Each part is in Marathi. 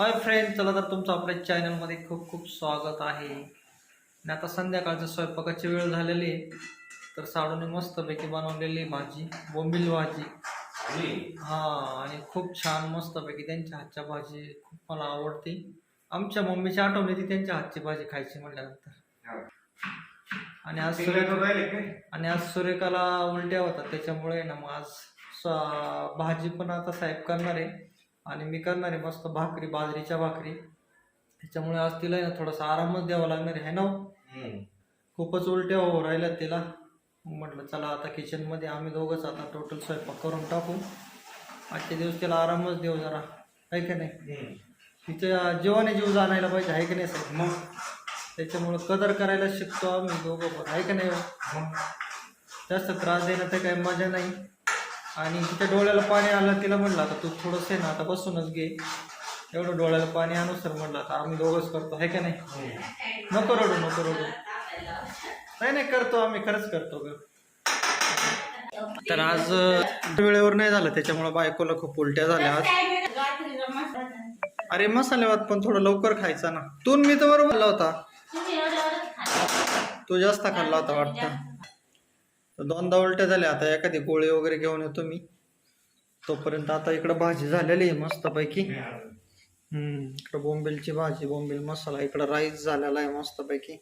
हाय फ्रेंड चला तर तुमचं आपल्या चॅनलमध्ये खूप खूप स्वागत आहे. आणि आता संध्याकाळचं स्वयंपाकाची वेळ झालेली तर साडूने मस्तपैकी बनवलेली भाजी बोंबील भाजी. हा आणि खूप छान मस्तपैकी त्यांच्या हातच्या भाजी खूप मला आवडते. आमच्या मम्मीची आठवण येते त्यांच्या हातची भाजी खायची म्हटल्यानंतर आणि आज सूर्य आणि आज सूर्यकाला उलट्या होतात त्याच्यामुळे ना मग आज भाजी पण आता साहेब करणार आहे. आणि मी करणार आहे मस्त भाकरी बाजरीच्या भाकरी. त्याच्यामुळे आज तिला आहे ना थोडासा आरामच द्यावा लागणार आहे ना हो? खूपच उलट्या हो राहिल्या तिला. मग म्हटलं चला आता किचनमध्ये आम्ही दोघंच आता टोटल स्वयंपाक करून टाकू. आजचे दिवस तिला आरामच देऊ जरा. आहे की नाही? तिच्या जीवाने जीव जाणायला पाहिजे आहे की नाही साहेब मग? त्याच्यामुळं कदर करायला शिकतो आम्ही दोघं पण आहे की नाही हो? जास्त त्रास देणं तर काही मजा नाही. आणि तिच्या डोळ्याला पाणी आलं तिला म्हणलं आता तू थोडंसं आहे ना आता बसूनच घे. एवढं डोळ्याला पाणी आणू सर म्हणलं आता आम्ही दोघंच करतो आहे का नाही? नको रडू नको रडू. नाही नाही करतो आम्ही खरंच करतो ग. तर आज वेळेवर नाही झालं त्याच्यामुळे बायकोला खूप उलट्या झाल्या आज. अरे मसाले भात पण थोडं लवकर खायचा ना. तू मी तर बरोबर होता. तू जास्त खाल्ला होता वाटतं. दोनदा उलट्या झाल्या. आता एखादी गोळी वगैरे घेऊन येतो मी. तोपर्यंत आता इकडं भाजी झालेली आहे मस्तपैकी. हम्म इकडं बोंबिलची भाजी बोंबील मसाला इकडं राईस झालेला आहे मस्तपैकी.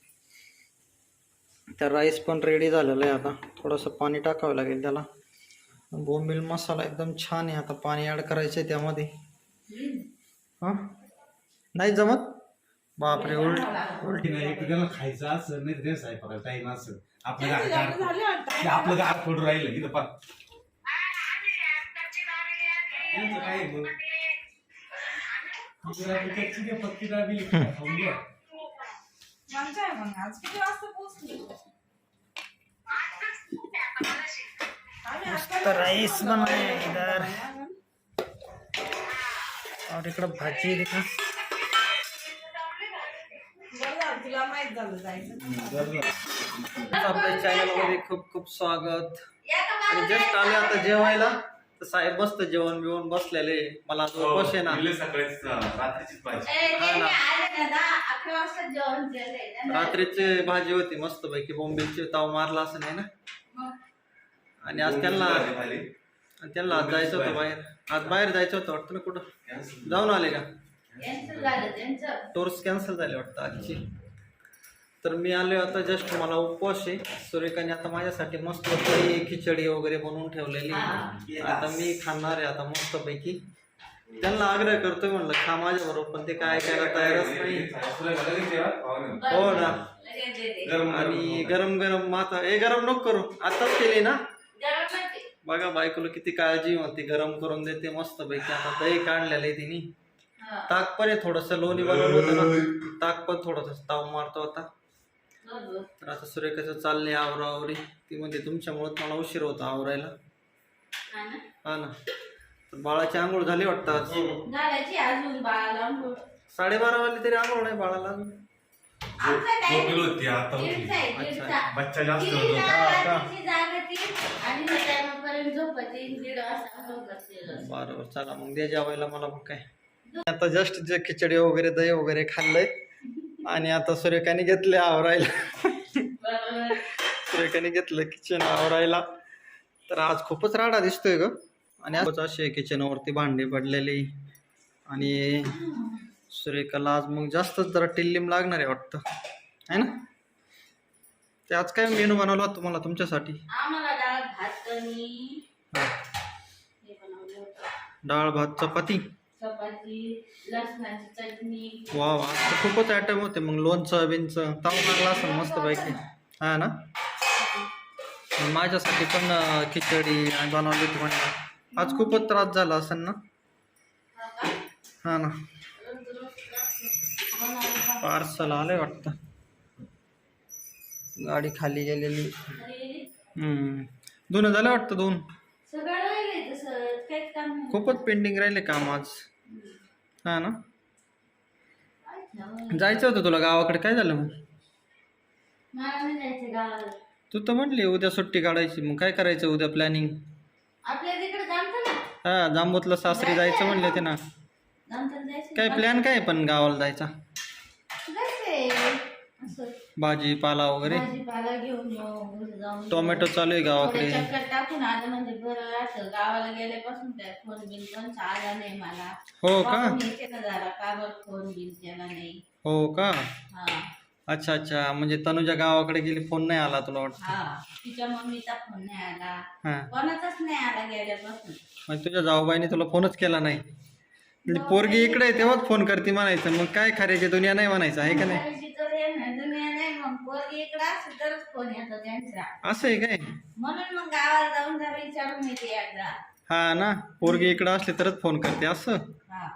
त्या राईस पण रेडी झालेला आहे आता. थोडंसं पाणी टाकावं लागेल त्याला. बोंबील मसाला एकदम छान आहे. आता पाणी ॲड करायचं आहे त्यामध्ये हां? नाही जमत? बापरे उलट उलटी नाही एखाद्याला खायचं असं नाही ते स्वयंपाकाला टाइम असं आपलं आपलं गाड पडून राहिलं की पा त्यांचं काय आहे मग? जरा कच्ची दे, पक्की दाबी, खाऊन घ्या. मग काय मग आज किती वाजता पोहोचली? आम्ही आता तर राईस इधर और इकडं भाजी आहे का झालं जायचं. आपल्या चॅनलमध्ये खूप खूप स्वागत. आणि जस्ट आले आता जेवायला तर साहेब मस्त जेवण बिवण बसलेले. मला हो, उपवास आहे ना हा रात्रीची भाजी होती मस्त पैकी बोंबीलची ताव मारला असं नाही ना? आणि आज त्यांना. आणि त्यांना आज जायचं होतं बाहेर. आज बाहेर जायचं होतं वाटतं ना कुठं? जाऊन आले का? टोर्स कॅन्सल झाले वाटतं आजची. तर मी आले आता जस्ट मला उपवास आहे. सुरेखाने आता माझ्यासाठी मस्त खिचडी वगैरे बनवून ठेवलेली. आहे. आता मी खाणार आहे आता मस्त पैकी त्यांना आग्रह करतोय म्हणलं खा माझ्या बरोबर पण ते काय ऐकायला तयारच नाही. हो ना. गरम आणि गरम गरम माता हे गरम नको करू आताच केली ना. बघा बायकोला किती काळजी होती गरम करून देते मस्त पैकी आता दही काढलेलं आहे तिने. ताक पण आहे थोडस लोणी बनवलं होतं ना. ताक पण थोडस ताव मारतो होता तर आता सुरेखाचं चाललंय आवरावरी ती म्हणते तुमच्यामुळं मला उशीर होता आवरायला. हा ना? तर बाळाची आंघोळ झाली वाटतं आज? घालायची अजून बाळाला साडेबारा वाजले तरी आंघोळ नाही बाळाला. झोपेल होती आता होती. बच्चा जास्त होतो. बरोबर चला मग द्या जेवायला मला मग काय. आता जस्ट जे खिचडी वगैरे दही वगैरे खाल्लंय. आणि आता सुरेखाने घेतले आवरायला. सुरेखाने घेतलं किचन आवरायला. तर आज खूपच राडा दिसतोय ग. आणि आज असे किचनवरती भांडे पडलेली. आणि सुरेखाला आज मग जास्तच जरा टिल्लिम लागणार आहे वाटतं. आहे ना? ते आज काय मेनू बनवला होता तुम्हाला तुमच्यासाठी? डाळ भात चपाती. चपाती लसणाची चटणी. वा वा. तर खूपच आयटम होते. मग लोणचं बिनचं ताव मारला असेल मस्त पैकी हा ना? मग माझ्यासाठी पण अं, खिचडी आणि बनवली होती म्हणजे आज खूपच त्रास झाला असेल ना? हा ना? पार्सल आलंय वाटतं. गाडी खाली गेलेली. हम्म. दोन झालं वाटतं दोन सगळं राहिलंय तसं. काहीच काम नाही. खूपच पेंडिंग राहिले काम आज. हा ना? जायचं होतं तुला गावाकडे? काय झालं मग? मला नाही जायचं गावाला तू तर म्हटली उद्या सुट्टी काढायची मग काय करायचं उद्या प्लॅनिंग आपल्या तिकडे जमतं ना हा जांबूतला सासरी जायचं म्हणले ते ना जायचं काय प्लॅन काय पण गावाला जायचा? जायचंय. असं भाजीपाला वगैरे? भाजीपाला घेऊन येऊ घरी जाऊन टोमॅटो चालू आहे थोडे गावाकडे चक्कर टाकून आलं म्हणजे बरं राहतं गावाला गेल्यापासून काय फोन बिल पण आला नाही मला. हो का? बघून येते ना जरा का बरं फोन बिल केला नाही. हो का? हा. अच्छा अच्छा. म्हणजे तनुजा गावाकडे गेली फोन नाही आला तुला वाटतं? हा. तिच्या मम्मीचा फोन नाही आला. हा. कोणाचाच नाही आला गेल्यापासून. म्हणजे तुझ्या जाऊबाईने तुला फोनच केला नाही. म्हणजे पोरगी इकडे आहे तेव्हाच फोन करते म्हणायचं. मग काय खऱ्याची दुनिया नाही म्हणायचं आहे का नाही करायची तर हे नाही, दुनिया नाही मग पोरगी इकडे असेल तरच फोन येतो त्यांचा. असं आहे काय? म्हणून मग गावाला जाऊन जरा विचारून येते एकदा. हा ना पोरगी इकडे असली तरच फोन करते असं? हा.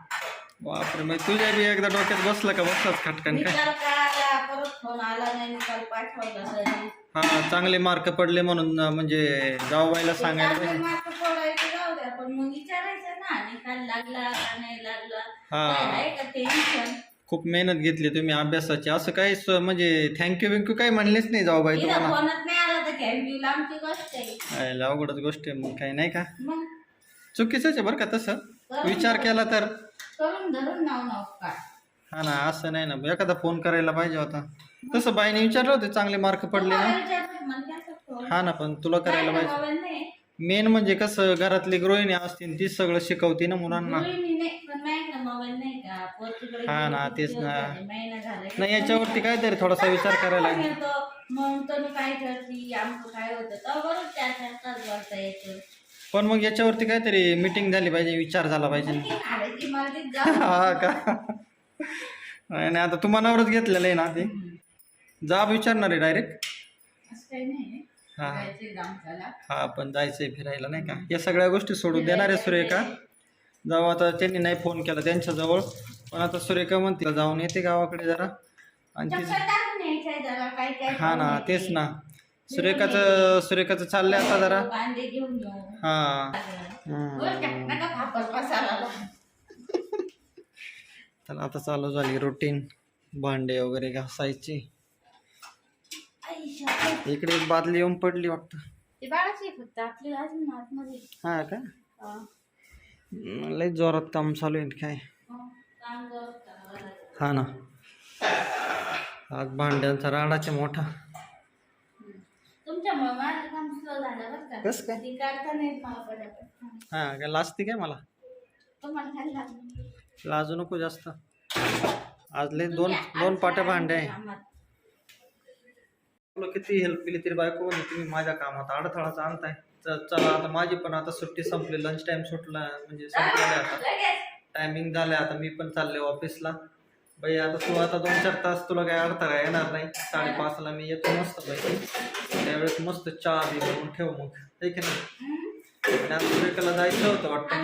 बापरे मग तुझ्या बी एकदा डोक्यात बसलं का बसलाच खटकन काय? निकाल कळाला परत फोन आला नाही निकाल पाठवला तरी हा चांगले मार्क पडले म्हणून अं, म्हणजे जाऊबाईला सांगायला चांगले पाहिजे. मार्क पडायचे जाऊ द्या पण मग विचारायचं ना निकाल लागला का नाही लागला? हा. काय आहे का टेन्शन खूप मेहनत घेतली तुम्ही अभ्यासाची. असं काही स- म्हणजे थँक्यू बिंक्यू काही म्हणलेच नाही जाऊबाई इथं तुम्हाला. फोनच नाही आला तर कॅन्टीन लांबची गोष्ट आहे. आयला अवघडच गोष्ट आहे मग काही नाही का? मग? चुकीचंच आहे बरं का तसं. विचार केला तर. करून धरून नाव नाव काय हा ना असं नाही ना एखादा फोन करायला पाहिजे होता. तसं बाईने विचारलं होते चांगले मार्क पडले ना. हा ना पण तुला करायला पाहिजे. मेन म्हणजे कसं घरातली गृहिणी असतील तीच सगळं शिकवते ना मुलांना. हा ना, तेच ना. नाही याच्यावरती काहीतरी थोडासा विचार करायला लागेल. मग काय करते? आमचं काय होतं? तर बरोबर त्या तास बोलता येतं पण मग याच्यावरती काहीतरी मीटिंग झाली पाहिजे विचार झाला पाहिजे. पण ती काढायची मला जाऊ हा का? नाही नाही, आता तू मनावरच घेतलेलं आहे ना ते. जा विचारणार आहे डायरेक्ट असं काही नाही. हा. हा पण जायचंय फिरायला नाही का? या सगळ्या गोष्टी सोडून देणार आहे सुरेखा. जाऊ आता त्यांनी नाही फोन केला त्यांच्याजवळ पण आता सुरेखा म्हणते जाऊन येते गावाकडे जरा. आणि हा ना तेच. ना. सुरेखाचं सुरेखाचं चाललंय आता जरा. हा. तर आता चालू झाली रुटीन भांडे वगैरे घासायची. इकडे एक बादली येऊन पडली वाटतं. ते बाळाची आहे फक्त आपली अजून आतमध्ये. हा का? लय जोरात काम चालू आहे काय? हो. हा ना. आज भांड्यांचा राडाचे मोठा. कसं काय? हा काय लाजते काय मला? लाजू? नको जास्त. आज लय दोन दोन पाट्या भांडे आहे. तुला किती हेल्प केली तरी बायको म्हणजे तुम्ही माझ्या कामात अडथळाच आणताय. च- चला आता माझी पण आता सुट्टी संपली. लंच टाइम सुटला म्हणजे संपलेला आता. टायमिंग झालंय आता. मी पण चालले ऑफिसला बाई आता तू आता दोन चार तास तुला काय अडथळा येणार नाही. साडेपाचला मी येतो मस्त पैकी. त्यावेळेस मस्त चहा बी बनवून ठेव मग. आहे की नाही? सुरेखाला जायचं होतं वाटतं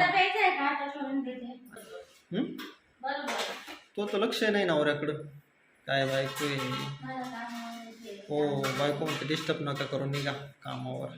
तो तर लक्ष नाही नवऱ्याकडं. काय बायको हो बायको म्हणते डिस्टर्ब नका करून निघा कामावर.